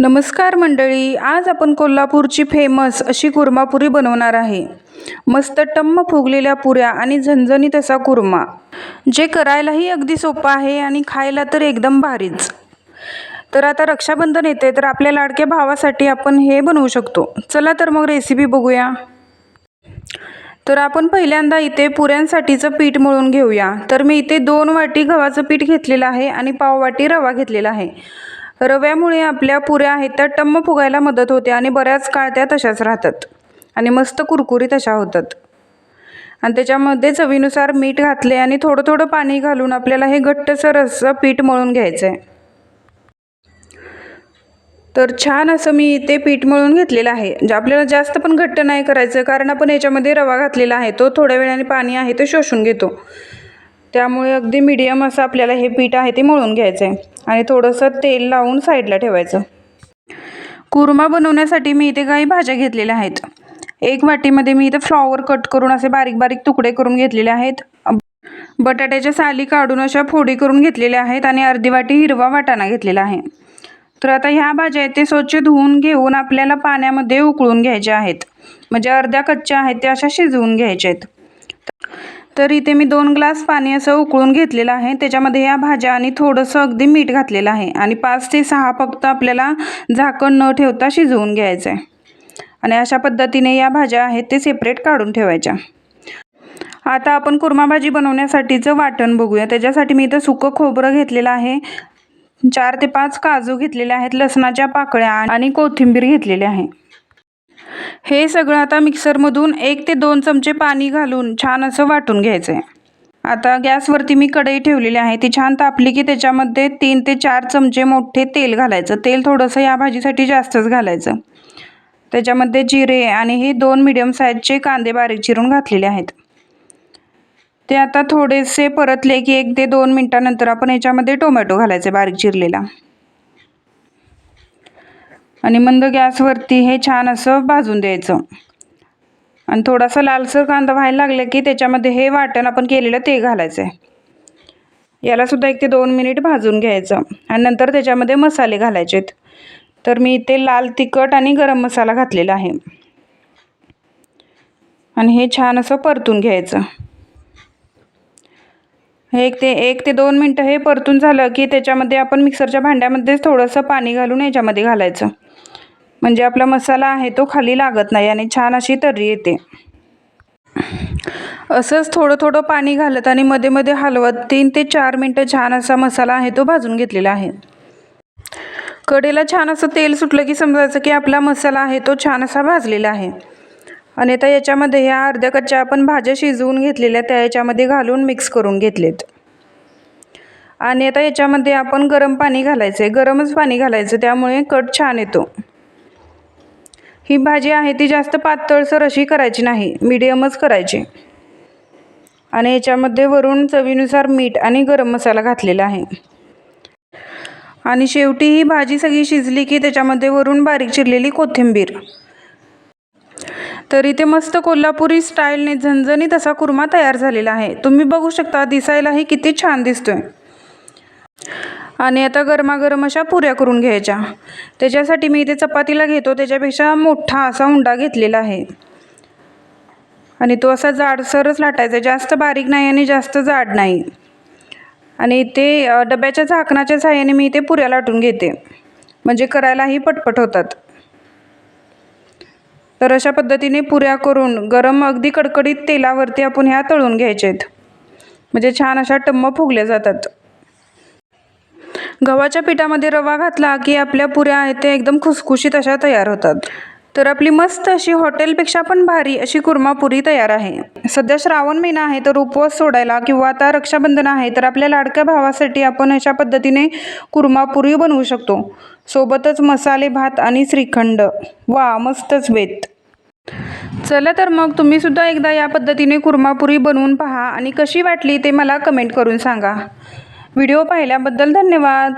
नमस्कार मंडळी आज आपण कोल्हापूरची फेमस अशी कुर्मापुरी बनवणार आहे. मस्त टम्म फुगलेल्या पुऱ्या आणि झणझणीत असा कुर्मा जे करायलाही अगदी सोपं आहे आणि खायला तर एकदम भारीच. तर आता रक्षाबंधन येते तर आपल्या लाडक्या भावासाठी आपण हे बनवू शकतो. चला तर मग रेसिपी बघूया. तर आपण पहिल्यांदा इथे पुऱ्यांसाठीचं पीठ मळून घेऊया. तर मी इथे दोन वाटी गव्हाचं पीठ घेतलेलं आहे आणि पाव वाटी रवा घेतलेला आहे. रव्यामुळे आपल्या पुऱ्या आहेत त्या टम्म फुगायला मदत होते आणि बऱ्याच काळ त्या तशाच राहतात. आणि मस्त कुरकुरीत अशा होतात. आणि त्याच्यामध्ये चवीनुसार मीठ घातले आणि थोडं थोडं पाणी घालून आपल्याला हे घट्टसर असं पीठ मळून घ्यायचं आहे तर छान असं मी इथे पीठ मळून घेतलेलं आहे. जे आपल्याला जास्त पण घट्ट नाही करायचं कारण आपण याच्यामध्ये रवा घातलेला आहे तो थोड्या वेळाने पाणी आहे ते शोषून घेतो. त्यामुळे अगदी मीडियम असं आपल्याला हे पीठ आहे ते मळून घ्यायचं आहे आणि थोडंसं तेल लावून साईडला ठेवायचं. कुर्मा बनवण्यासाठी मी इथे काही भाज्या घेतलेल्या आहेत. एक वाटीमध्ये मी इथे फ्लॉवर कट करून असे बारीक बारीक तुकडे करून घेतलेले आहेत. बटाट्याच्या साली काढून अशा फोडी करून घेतलेल्या आहेत आणि अर्धी वाटी हिरवा वाटाणा घेतलेला आहे. तर आता ह्या भाज्या आहेत ते स्वच्छ धुवून घेऊन आपल्याला पाण्यामध्ये उकळून घ्यायच्या आहेत. म्हणजे अर्ध्या कच्च्या आहेत त्या अशा शिजवून घ्यायच्या आहेत. तर इथे मी दोन ग्लास पाणी असं उकळून घेतलेलं आहे. त्याच्यामध्ये या भाज्या आणि थोडंसं अगदी मीठ घातलेलं आहे. आणि पाच ते सहा फक्त आपल्याला झाकण न ठेवता शिजवून घ्यायचं आहे आणि अशा पद्धतीने या भाज्या आहेत ते सेपरेट काढून ठेवायच्या. आता आपण कुर्मा भाजी बनवण्यासाठीचं वाटण बघूया. त्याच्यासाठी मी इथं सुकं खोबरं घेतलेलं आहे. चार ते पाच काजू घेतलेले आहेत लसणाच्या पाकळ्या आणि कोथिंबीर घेतलेली आहे. हे सगळं आता मिक्सरमधून एक ते दोन चमचे पाणी घालून छान असं वाटून घ्यायचं आहे आता गॅसवरती मी कढई ठेवलेली आहे ती छान तापली की त्याच्यामध्ये तीन ते चार चमचे मोठे तेल घालायचं. तेल थोडंसं या भाजीसाठी जास्तच घालायचं. त्याच्यामध्ये जिरे आणि हे दोन मिडियम साईजचे कांदे बारीक चिरून घातलेले आहेत. ते आता थोडेसे परतले की एक ते दोन मिनटानंतर आपण याच्यामध्ये टोमॅटो घालायचे बारीक चिरलेला. आणि मंद गॅसवरती हे छान असं भाजून द्यायचं. आणि थोडासा लालसर कांदा व्हायला लागला की त्याच्यामध्ये हे वाटण आपण केलेलं ते घालायचं आहे यालासुद्धा एक ते दोन मिनिट भाजून घ्यायचं. आणि नंतर त्याच्यामध्ये मसाले घालायचे आहेत तर मी इथे लाल तिखट आणि गरम मसाला घातलेला आहे. आणि हे छान असं परतून घ्यायचं. एक ते एक ते दोन मिनटं हे परतून झालं की त्याच्यामध्ये आपण मिक्सरच्या भांड्यामध्येच थोडंसं पाणी घालून याच्यामध्ये घालायचं. म्हणजे आपला मसाला आहे तो खाली लागत नाही आणि छान अशी तर्री येते. असंच थोडं थोडं पाणी घालत आणि मध्ये मध्ये हलवत तीन ते चार मिनटं छान असा मसाला आहे तो भाजून घेतलेला आहे. कडेला छान असं तेल सुटलं की समजायचं की आपला मसाला आहे तो छान असा भाजलेला आहे. आणि आता याच्यामध्ये ह्या अर्ध्या कच्च्या आपण भाज्या शिजवून घेतलेल्या त्या याच्यामध्ये घालून मिक्स करून घेतलेत. आणि आता याच्यामध्ये आपण गरम पाणी घालायचं आहे गरमच पाणी घालायचं त्यामुळे कट छान येतो. ही भाजी आहे ती जास्त पातळसर अशी करायची नाही मीडियमच करायची. आणि याच्यामध्ये वरून चवीनुसार मीठ आणि गरम मसाला घातलेला आहे. आणि शेवटी ही भाजी सगळी शिजली की त्याच्यामध्ये वरून बारीक चिरलेली कोथिंबीर. तर इथे मस्त कोल्हापुरी स्टाईलने झणझणीत असा कुर्मा तयार झालेला आहे. तुम्ही बघू शकता दिसायलाही किती छान दिसतोय. आणि आता गरमागरम अशा पुऱ्या करून घ्यायच्या. त्याच्यासाठी मी इथे चपातीला घेतो त्याच्यापेक्षा मोठा असा उंडा घेतलेला आहे. आणि तो असा जाडसरच लाटायचा जास्त बारीक नाही आणि जास्त जाड नाही. आणि इथे डब्याच्या झाकणाच्या सहाय्याने मी इथे पुऱ्या लाटून घेते. म्हणजे करायलाही पटपट होतात. तर अशा पद्धतीने पुऱ्या करून गरम अगदी कडकडीत तेलावरती आपण ह्या तळून घ्यायच्या आहेत म्हणजे छान अशा टम्म फुगल्या जातात. गव्हाच्या पिठामध्ये रवा घातला की आपल्या पुऱ्या आहेत ते एकदम खुसखुशीत अशा तयार होतात. तर आपली मस्त अशी हॉटेलपेक्षा पण भारी अशी कुर्मापुरी तयार आहे. सध्या श्रावण महिना आहे तर उपवास सोडायला किंवा आता रक्षाबंधन आहे तर आपल्या लाडक्या भावासाठी आपण अशा पद्धतीने कुर्मापुरी बनवू शकतो. सोबतच मसाले भात आणि श्रीखंड. वा मस्तच बेत चला तर मग तुम्ही सुद्धा एकदा या पद्धतीने कुर्मापुरी बनवून पहा आणि कशी वाटली ते मला कमेंट करून सांगा. व्हिडिओ पाहिल्याबद्दल धन्यवाद.